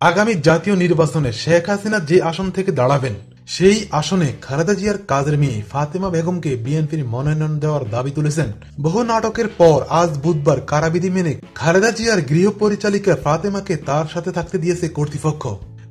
আগামী জাতীয় নির্বাচনে শেখ হাসিনা যে আসন থেকে দাঁড়াবেন, সেই আসনে খালেদা জিয়ার কাজের মেয়ে ফাতেমা বেগমকে বিএনপির মনোনয়ন দেওয়ার দাবি তুলেছেন। বহু নাটকের পর আজ বুধবার কারাবিধি মেনে খালেদা জিয়ার গৃহ পরিচালিকা ফাতেমাকে তার সাথে থাকতে দিয়েছে কর্তৃপক্ষ।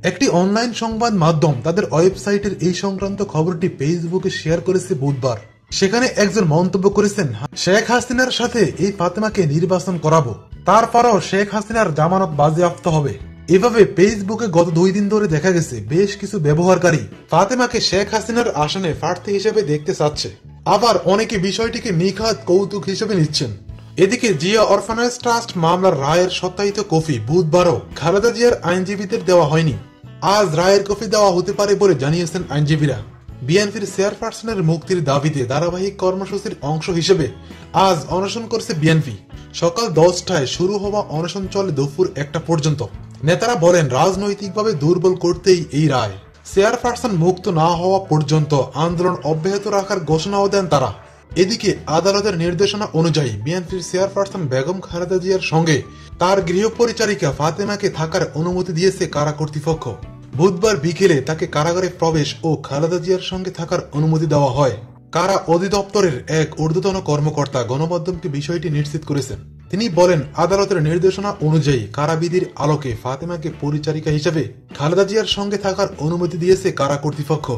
একটি অনলাইন সংবাদ মাধ্যম তাদের ওয়েবসাইটের এই সংক্রান্ত খবরটি ফেসবুকে শেয়ার করেছে বুধবার। সেখানে একজন মন্তব্য করেছেন, শেখ হাসিনার সাথে এই ফাতেমাকে নির্বাচন করাবো। তারপরও শেখ হাসিনার জামানত বাজেয়াপ্ত হবে। এভাবে ফেসবুকে গত দুই দিন ধরে দেখা গেছে, বেশ কিছু ব্যবহারকারী ফাতেমাকে শেখ হাসিনার আসনে প্রার্থী হিসেবে দেখতে চাচ্ছে। আবার অনেকে বিষয়টিকে নিখাত কৌতুক হিসেবে নিচ্ছেন। এদিকে জিয়া অরফানেজ ট্রাস্ট মামলার রায়ের সত্যায়িত কপি বুধবারও খালেদা জিয়ার আইনজীবীদের দেওয়া হয়নি। আজ রায়ের কফি দেওয়া হতে পারে বলে জানিয়েছেন আইনজীবীরা। বিএনপির চেয়ারপারসনের মুক্তির দাবিতে ধারাবাহিক কর্মসূচির অংশ হিসেবে আজ অনশন করছে বিএনপি। সকাল দশটায় শুরু হওয়া অনশন চলে দুপুর একটা পর্যন্ত। নেতারা বলেন, রাজনৈতিকভাবে দুর্বল করতেই এই রায়। চেয়ারপারসন মুক্ত না হওয়া পর্যন্ত আন্দোলন অব্যাহত রাখার ঘোষণাও দেন তারা। এদিকে আদালতের নির্দেশনা অনুযায়ী বিএনপির চেয়ারপারসন বেগম খালেদা জিয়ার সঙ্গে তার গৃহ পরিচারিকা ফাতেমাকে থাকার অনুমতি দিয়েছে কারা কর্তৃপক্ষ। বুধবার বিকেলে তাকে কারাগারে প্রবেশ ও খালেদা জিয়ার সঙ্গে থাকার অনুমতি দেওয়া হয়। কারা অধিদপ্তরের এক ঊর্ধ্বতন কর্মকর্তা গণমাধ্যমকে বিষয়টি নিশ্চিত করেছেন। তিনি বলেন, আদালতের নির্দেশনা অনুযায়ী কারাবিধির আলোকে ফাতেমাকে পরিচারিকা হিসেবে খালেদা জিয়ার সঙ্গে থাকার অনুমতি দিয়েছে কারা কর্তৃপক্ষ।